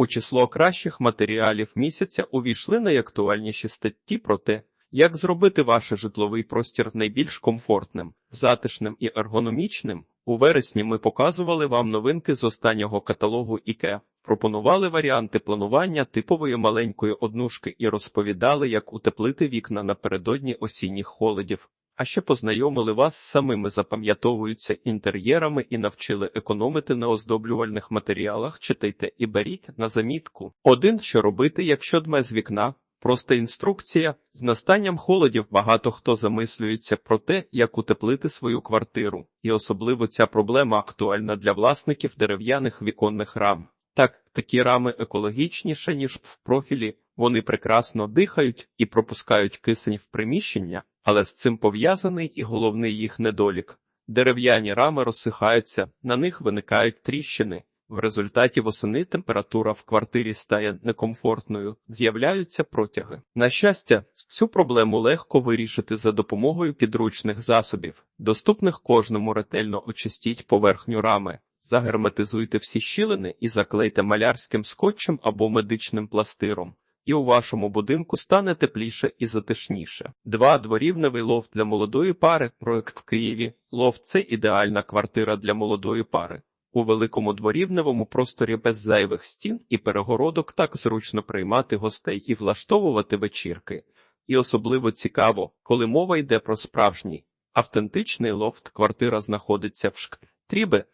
У число кращих матеріалів місяця увійшли найактуальніші статті про те, як зробити ваш житловий простір найбільш комфортним, затишним і ергономічним. У вересні ми показували вам новинки з останнього каталогу IKEA, пропонували варіанти планування типової маленької однушки і розповідали, як утеплити вікна напередодні осінніх холодів. А ще познайомили вас з самими запам'ятовуються інтер'єрами і навчили економити на оздоблювальних матеріалах. Читайте і беріть на замітку. Один, що робити, якщо дме з вікна. Проста інструкція. З настанням холодів багато хто замислюється про те, як утеплити свою квартиру, і особливо ця проблема актуальна для власників дерев'яних віконних рам. Так, такі рами екологічніше, ніж в профілі, вони прекрасно дихають і пропускають кисень в приміщення, але з цим пов'язаний і головний їх недолік. Дерев'яні рами розсихаються, на них виникають тріщини. В результаті восени температура в квартирі стає некомфортною, з'являються протяги. На щастя, цю проблему легко вирішити за допомогою підручних засобів, доступних кожному ретельно очистіть поверхню рами, загерметизуйте всі щілини і заклейте малярським скотчем або медичним пластиром. І у вашому будинку стане тепліше і затишніше. Два дворівневий лофт для молодої пари. Проект в Києві. Лофт це ідеальна квартира для молодої пари. У великому дворівневому просторі без зайвих стін і перегородок так зручно приймати гостей і влаштовувати вечірки. І особливо цікаво, коли мова йде про справжній автентичний лофт. Квартира знаходиться в ШК Трібе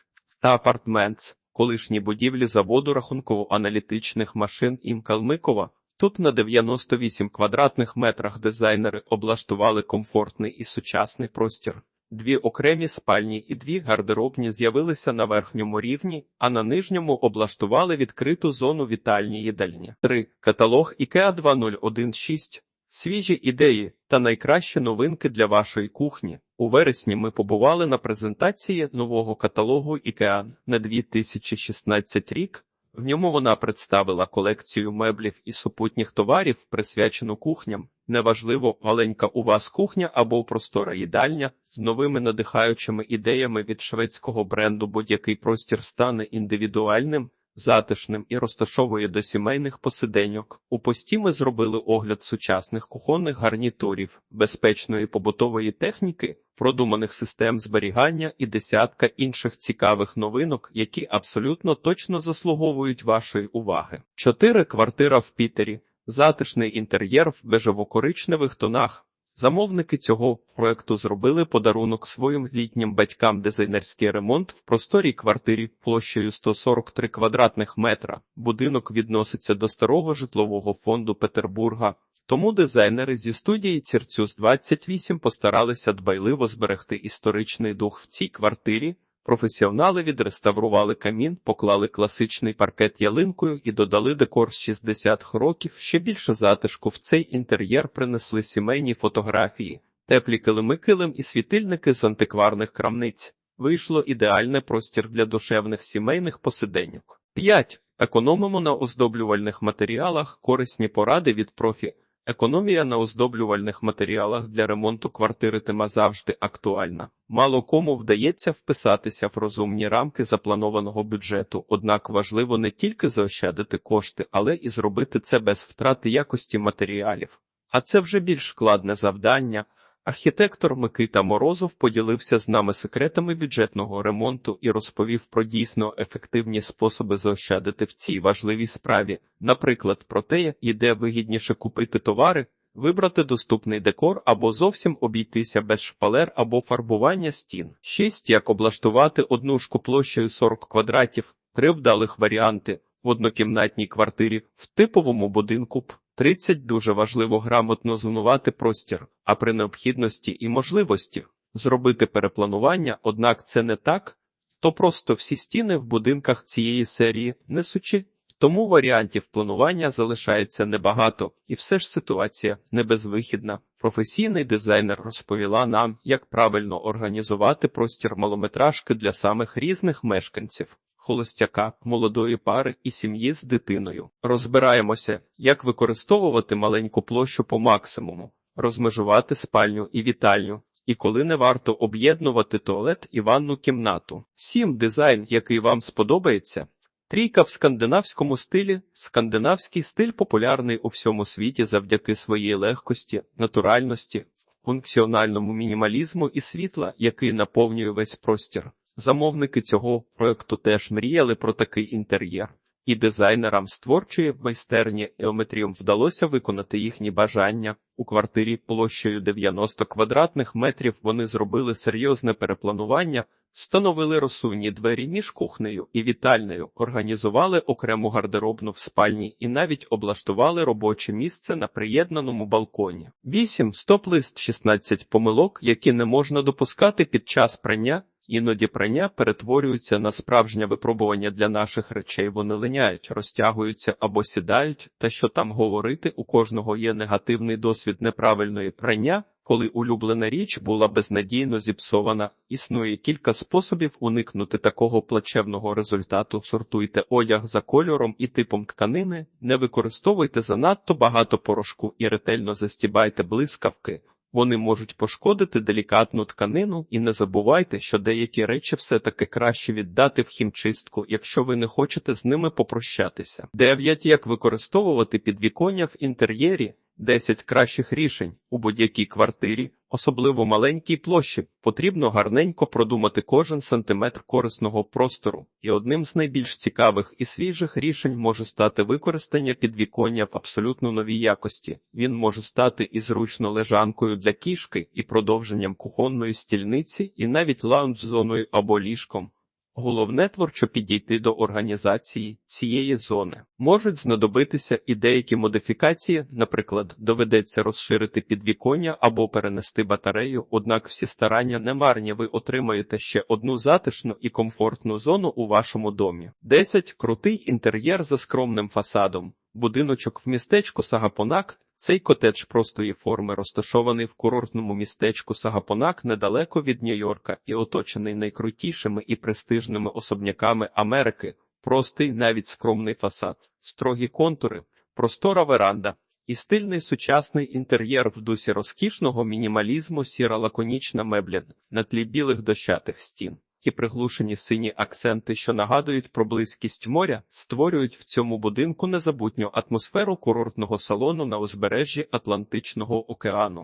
та апартментс, колишні будівлі заводу рахунково-аналітичних машин ім Калмикова. Тут на 98 квадратних метрах дизайнери облаштували комфортний і сучасний простір. Дві окремі спальні і дві гардеробні з'явилися на верхньому рівні, а на нижньому облаштували відкриту зону вітальні їдальні. 3. Каталог IKEA 2016. Свіжі ідеї та найкращі новинки для вашої кухні. У вересні ми побували на презентації нового каталогу IKEA на 2016 рік. В ньому вона представила колекцію меблів і супутніх товарів, присвячену кухням. Неважливо, маленька у вас кухня або простора їдальня з новими надихаючими ідеями від шведського бренду будь-який простір стане індивідуальним, затишним і розташовує до сімейних посиденьок. У пості ми зробили огляд сучасних кухонних гарнітурів, безпечної побутової техніки, продуманих систем зберігання і десятка інших цікавих новинок, які абсолютно точно заслуговують вашої уваги. Чотири квартира в Пітері. Затишний інтер'єр в бежево-коричневих тонах. Замовники цього проекту зробили подарунок своїм літнім батькам дизайнерський ремонт в просторій квартирі площею 143 квадратних метра. Будинок відноситься до старого житлового фонду Петербурга, тому дизайнери зі студії Цірцюс 28 постаралися дбайливо зберегти історичний дух в цій квартирі. Професіонали відреставрували камін, поклали класичний паркет ялинкою і додали декор з 60 років. Ще більше затишку в цей інтер'єр принесли сімейні фотографії, теплі килими килим і світильники з антикварних крамниць. Вийшло ідеальне простір для душевних сімейних посиденьок. 5. Економимо на оздоблювальних матеріалах корисні поради від профі. Економія на оздоблювальних матеріалах для ремонту квартири тема завжди актуальна. Мало кому вдається вписатися в розумні рамки запланованого бюджету, однак важливо не тільки заощадити кошти, але і зробити це без втрати якості матеріалів. А це вже більш складне завдання. Архітектор Микита Морозов поділився з нами секретами бюджетного ремонту і розповів про дійсно ефективні способи заощадити в цій важливій справі, наприклад, про те, де вигідніше купити товари, вибрати доступний декор або зовсім обійтися без шпалер або фарбування стін. 6. Як облаштувати однушку площею 40 квадратів, три вдалих варіанти в однокімнатній квартирі в типовому будинку. 30 дуже важливо грамотно зонувати простір, а при необхідності і можливості зробити перепланування, однак це не так, то просто всі стіни в будинках цієї серії несучі. Тому варіантів планування залишається небагато, і все ж ситуація не безвихідна. Професійний дизайнер розповіла нам, як правильно організувати простір малометражки для самих різних мешканців холостяка, молодої пари і сім'ї з дитиною. Розбираємося, як використовувати маленьку площу по максимуму, розмежувати спальню і вітальню. І коли не варто об'єднувати туалет і ванну кімнату. 7. Дизайн, який вам сподобається. Трійка в скандинавському стилі. Скандинавський стиль популярний у всьому світі завдяки своїй легкості, натуральності, функціональному мінімалізму і світла, який наповнює весь простір. Замовники цього проекту теж мріяли про такий інтер'єр. І дизайнерам з творчої майстерні Еометріум вдалося виконати їхні бажання. У квартирі площею 90 квадратних метрів вони зробили серйозне перепланування, встановили розсувні двері між кухнею і вітальнею, організували окрему гардеробну в спальні і навіть облаштували робоче місце на приєднаному балконі. 8. Стоп-лист 16 помилок, які не можна допускати під час прання. Іноді прання перетворюються на справжнє випробування для наших речей. Вони линяють, розтягуються або сідають. Та що там говорити, у кожного є негативний досвід неправильної прання. Коли улюблена річ була безнадійно зіпсована, існує кілька способів уникнути такого плачевного результату. Сортуйте одяг за кольором і типом тканини, не використовуйте занадто багато порошку і ретельно застібайте блискавки. Вони можуть пошкодити делікатну тканину, і не забувайте, що деякі речі все-таки краще віддати в хімчистку, якщо ви не хочете з ними попрощатися. 9. Як використовувати підвіконня в інтер'єрі? 10 кращих рішень у будь-якій квартирі, особливо маленькій площі, потрібно гарненько продумати кожен сантиметр корисного простору, і одним з найбільш цікавих і свіжих рішень може стати використання підвіконня в абсолютно новій якості. Він може стати і зручно лежанкою для кішки, і продовженням кухонної стільниці, і навіть лаунж-зоною або ліжком. Головне творчо підійти до організації цієї зони. Можуть знадобитися і деякі модифікації, наприклад, доведеться розширити підвіконня або перенести батарею, однак всі старання не марні, ви отримаєте ще одну затишну і комфортну зону у вашому домі. 10. Крутий інтер'єр за скромним фасадом. Будиночок в містечку Сагапонак. Цей котедж простої форми розташований в курортному містечку Сагапонак недалеко від Нью-Йорка і оточений найкрутішими і престижними особняками Америки, простий навіть скромний фасад, строгі контури, простора веранда і стильний сучасний інтер'єр в дусі розкішного мінімалізму сіра лаконічна мебля на тлі білих дощатих стін. І приглушені сині акценти, що нагадують про близькість моря, створюють в цьому будинку незабутню атмосферу курортного салону на узбережжі Атлантичного океану.